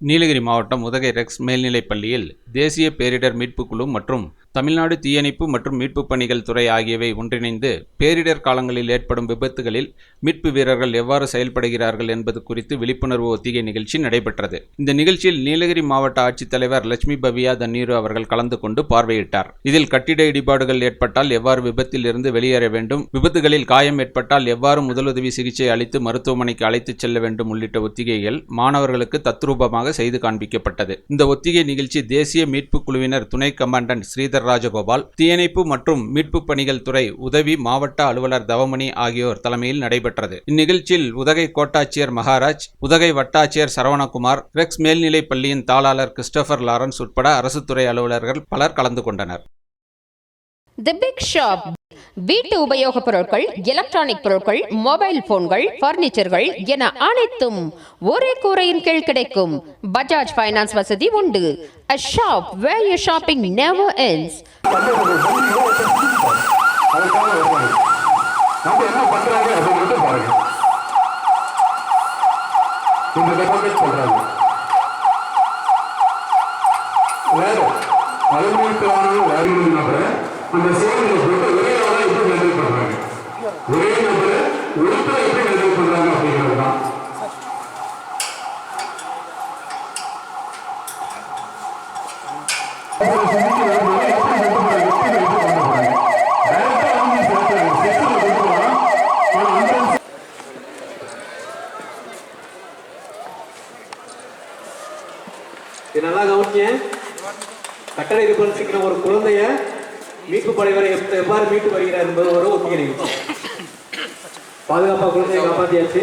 நீலகிரி மாவட்டம் உதகை ரெக்ஸ் மேல்நிலைப் பள்ளியில் தேசிய பேரிடர் மீட்புக் குழு மற்றும் தமிழ்நாடு தீயணைப்பு மற்றும் மீட்புப் பணிகள் துறை ஆகியவை ஒன்றிணைந்து பேரிடர் காலங்களில் ஏற்படும் விபத்துகளில் மீட்பு வீரர்கள் எவ்வாறு செயல்படுகிறார்கள் என்பது குறித்து விழிப்புணர்வு ஒத்திகை நிகழ்ச்சி நடைபெற்றது. இந்த நிகழ்ச்சியில் நீலகிரி மாவட்ட ஆட்சித்தலைவர் லட்சுமி பவியா தண்ணீரு அவர்கள் கலந்து கொண்டு பார்வையிட்டார். இதில் கட்டிட இடிபாடுகள் ஏற்பட்டால் எவ்வாறு விபத்தில் இருந்து வெளியேற வேண்டும் விபத்துகளில் காயம் ஏற்பட்டால் எவ்வாறு முதலுதவி சிகிச்சை அளித்து மருத்துவமனைக்கு அழைத்துச் செல்ல வேண்டும் உள்ளிட்ட ஒத்திகைகள் மாணவர்களுக்கு தத்ரூபமாக செய்து காண்பிக்கப்பட்டது. இந்த ஒத்திகை நிகழ்ச்சி தேசிய மீட்புக் குழுவினர் துணை கமாண்டன்ட் ஸ்ரீதர் ராஜகோபால் தீயணைப்பு மற்றும் மீட்புப் பணிகள் துறை உதவி மாவட்ட அலுவலர் தவமணி ஆகியோர் தலைமையில் நடைபெற்றது. இந்நிகழ்ச்சியில் உதகை கோட்டாட்சியர் மகாராஜ் உதகை வட்டாட்சியர் சரவணகுமார் ரெக்ஸ் மேல்நிலைப் பள்ளியின் தாளாளர் கிறிஸ்டோபர் லாரன்ஸ் உட்பட அரசுத்துறை அலுவலர்கள் பலர் கலந்து கொண்டனர். The Big Shop. வீட்டு உபயோகப் பொருட்கள் எலக்ட்ரானிக் பொருட்கள் மொபைல் போன்கள் பர்னிச்சர்கள் என அனைத்தும் ஒரே கூரையின் கீழ் கிடைக்கும். பஜாஜ் ஃபைனான்ஸ் வசதி உண்டு. A shop where your shopping never ends. இந்த டெபாசிட் வேற அந்த சேவை நல்லா கவனிங்க. கட்டளை விமர்சிக்கிற ஒரு குழந்தைய மீட்பு படைவரை எவ்வாறு மீட்டு வருகிறார் என்பது ஒரு ஒத்திகை நிகழ்ச்சி. பாதுகாப்பா குழந்தையை காப்பாற்றியாச்சு